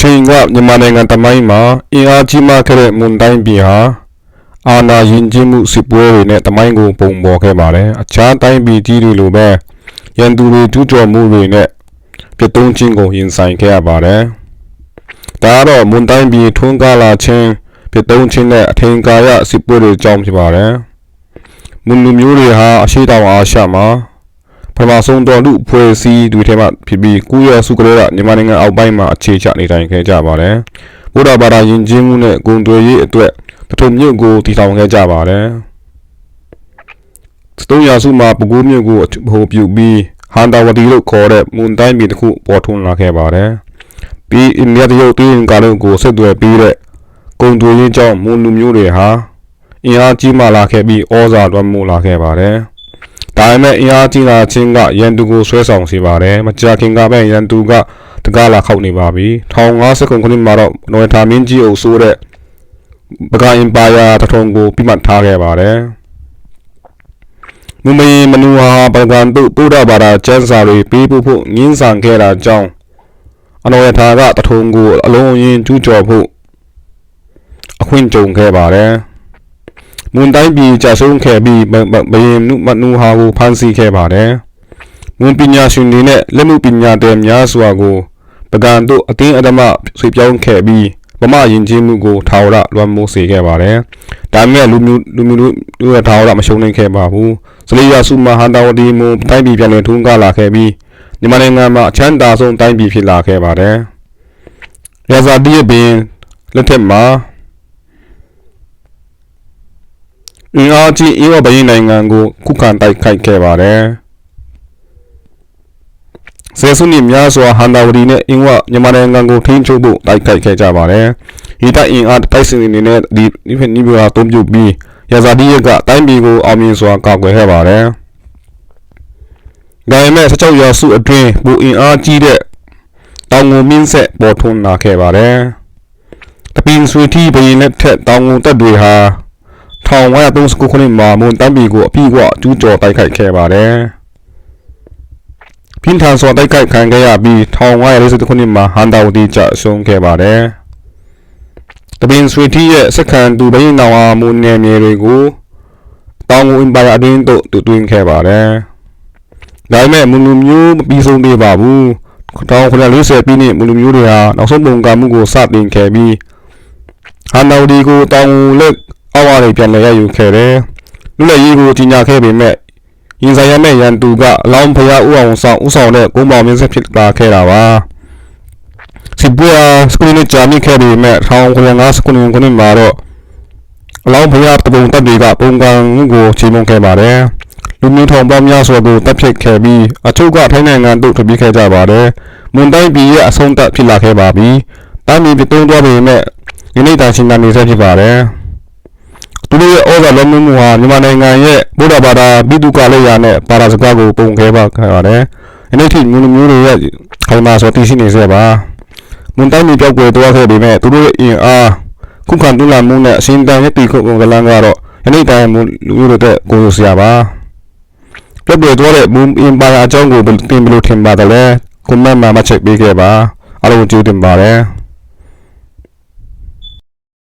ချိန်ကမြန်မာနိုင်ငံတမိုင်းမှာအင်အားကြီးမားခဲ့တဲ့မွန်တိုင်းပြည်ဟာအာဏာရင်ကျင်းမှုစစ်ပွဲတွေနဲ့တမိုင်းကိုပုံပေါ်ခဲ့ပါတယ်။အခြားတိုင်းပြည်ကြီးတွေလိုပဲရန်သူတွေကျူးကျော်မှုတွေနဲ့ပြတ်သုံးခြင်းကိုရင်ဆိုင်ခဲ့ရပါတယ်။ဒါကတော့မွန်တိုင်းပြည်ထွန်းကားလာခြင်းပြတ်သုံးခြင်းနဲ့အထင်ကာရစစ်ပွဲတွေကြောင့်ဖြစ်ပါတယ်။မွန်လူမျိုးတွေဟာအရှိတောင်အာရှမှာ ပထမဆုံးတော်လူဖွဲ့စည်းတွေထဲမှာဖြစ်ပြီးကုရစုကလေးကမြန်မာနိုင်ငံအောက်ပိုင်းမှာအခြေချနေထိုင်ခဲ့ကြပါတယ်။ဘုရားဘာသာယဉ်ကျေးမှုနဲ့ဂုဏ်တွေရေးအတွက်ပထမမြို့ကိုတည်ထောင်ခဲ့ကြပါတယ်။စတုံးရာစုမှာပကူးမြို့ကိုအဟိုပြုပြီးဟန်တာဝတီလို့ခေါ်တဲ့မွန်တိုင်းပြည်တစ်ခုပေါ်ထွန်းလာခဲ့ပါတယ်။ပြီးအိန္ဒိယတရုတ်ပြည်ကလည်းကိုဆက်သွယ်ပြီးတဲ့ဂုဏ်တွေရေးကြောင့်မွန်လူမျိုးတွေဟာအင်အားကြီးမားလာခဲ့ပြီးဩဇာလွှမ်းမိုးလာခဲ့ပါတယ်။ ဒါပေမဲ့အင်အားကြီးလာခြင်းကရန်သူကိုဆွဲဆောင်စေပါတယ်။မကြာခင်ကပဲရန်သူကတကားလာခောက်နေပါပြီ။1050ခုနှစ်မှာတော့နွေထာမင်းကြီးအုပ်ဆိုးတဲ့ပကအင်ပါယာတထုံကိုပြမှတ်ထားခဲ့ပါတယ်။မမီမနူဟာပကံတုပုဒ္ဓဘာသာကျမ်းစာတွေပေးဖို့ဖို့ငင်းဆန်ခဲ့တာကြောင့်အနောယထာကတထုံကိုအလုံးအင်းကျူးကျော်ဖို့အခွင့်ကြုံခဲ့ပါတယ်။ မွန်တိုင်းပြည်ကြာဆုံးခဲ့ပြီးဘဘရင်နုမနူဟာကိုဖမ်းဆီးခဲ့ပါတယ်။မွန်ပညာရှင်တွေနဲ့လက်မှုပညာသည်များစွာကိုပကံတို့အတင်းအဓမ္မဆွေပြောင်းခဲ့ပြီးဗမာယဉ်ကျေးမှုကိုထာဝရလွှမ်းမိုးစေခဲ့ပါတယ်။ဒါပေမဲ့လူမျိုးလူမျိုးတို့တို့ရဲ့ထာဝရမရှုံးနိုင်ခဲ့ပါဘူး။စလိယစုမဟန်တာဝတီမွန်တိုင်းပြည်ပြန်လည်ထွန်းကားလာခဲ့ပြီးမြန်မာနိုင်ငံမှာအချမ်းသာဆုံးတိုင်းပြည်ဖြစ်လာခဲ့ပါတယ်။ရာဇာတိရဲ့ပင်လက်ထက်မှာ အင်အားကြီးအင်းဝဘရင်နိုင်ငံကိုခုခံတိုက်ခိုက်ခဲ့ပါတယ်။ဆယ်စုနှစ်များစွာဟန်တာဝတီနဲ့အင်းဝမြန်မာနိုင်ငံကိုထိန်းချုပ်ဖို့တိုက်ခိုက်ခဲ့ကြပါတယ်။ဒီတိုက်အင်အားတိုက်စင်နေနဲ့ဒီဒီဖက်နီးပြာတုံးပြုတ်ပြီးရာဇာတိရကတိုင်းပြည်ကိုအောင်မြင်စွာကာကွယ်ခဲ့ပါတယ်။ဒါပေမဲ့16ရာစုအတွင်းဘူအင်အားကြီးတဲ့တောင်ငူမင်းဆက်ပေါ်ထွန်းလာခဲ့ပါတယ်။တပင်းဆွေတီဘရင်လက်ထက်တောင်ငူတပ်တွေဟာ 1539ခုနှစ်မှာမွန်တမ်းပြည်ကိုအပြည့်အဝကျူးကျော်တိုက်ခိုက်ခဲ့ပါတယ်။ပြင်းထန်စွာတိုက်ခိုက်ခံခဲ့ရပြီး1540ခုနှစ်မှာဟန်တာဝတီကျဆုံးခဲ့ပါတယ်။တပင်ဆွေတီရဲ့စက္ကန့်သူဘရင်နောင်အားမွန်နယ်မြေတွေကိုတောင်ငူအင်ပါယာအတွင်းသို့တူတွင်းခဲ့ပါတယ်။ဒါပေမဲ့မွန်လူမျိုးမပြီးဆုံးသေးပါဘူး။1940ပြည့်နှစ်မွန်လူမျိုးတွေဟာနောက်ဆုံးပုံကမှုကိုစတင်ခဲ့ပြီးဟန်တာဝတီကိုတောင်ငူလက် အောက်ဝါတွေပြန်လည်ရယူခဲ့တယ်။လူလက်ရေးကိုကြီးညာခဲ့ပေမဲ့ရင်ဆိုင်ရမယ့်ရန်သူကအလောင်းဖျားဥအောင်ဆောင်ဥဆောင်တဲ့ကုန်းပေါင်းမြင့်ဆက်ဖြစ်လာခဲ့တာပါ။စစ်ပွဲဟာစကူနဲ့ကြာမြင့်ခဲ့ပေမဲ့1950ခုနှစ်ခုနှစ်မှာတော့အလောင်းဖျားတပုံတပ်တွေကပုံကံမှုကိုချိန်မုံခဲ့ပါတယ်။လူမျိုးထောင်ပေါင်းများစွာကိုတပ်ဖြတ်ခဲ့ပြီးအထုပ်ကထိုင်းနိုင်ငံသို့ထွက်ပြေးခဲ့ကြပါတယ်။မွန်တိုင်းပြည်ရဲ့အဆုံးသတ်ဖြစ်လာခဲ့ပါပြီ။တိုင်းပြည်ပြတ်သုံးသွားပေမဲ့ယနေ့တိုင်ရှင်ကနေဆက်ဖြစ်ပါတယ်။ သူတို့ရဲ့ဩဇာလွှမ်းမိုးမှုဟာမြန်မာနိုင်ငံရဲ့ဗုဒ္ဓဘာသာပြည်သူ့ကလေးရာနဲ့ပါရစကားကိုပုံခဲပါခဲ့ပါတယ်။ယနေ့ထိမျိုးမျိုးတွေရဲ့ခိုင်မာစွာတည်ရှိနေစေပါ။မွန်တိုင်းပြည်ပြောက်ကွယ်သွားခဲ့ပေမဲ့သူတို့ရဲ့အင်အားခုခံတွန်းလှန်မှုနဲ့အရှင်တန်ရဲ့တီခုကလန်းကတော့ယနေ့တိုင်လူမျိုးတွေတဲ့ကိုယ်လိုစရာပါ။ပြောက်ကွယ်သွားတဲ့မွန်အင်ပါယာအကြောင်းကိုတင်ဘယ်လိုထင်ပါသလဲ။ကွန်မန့်မှာမှချက်ပေးခဲ့ပါ။အားလုံးကြိုးတင်ပါတယ်။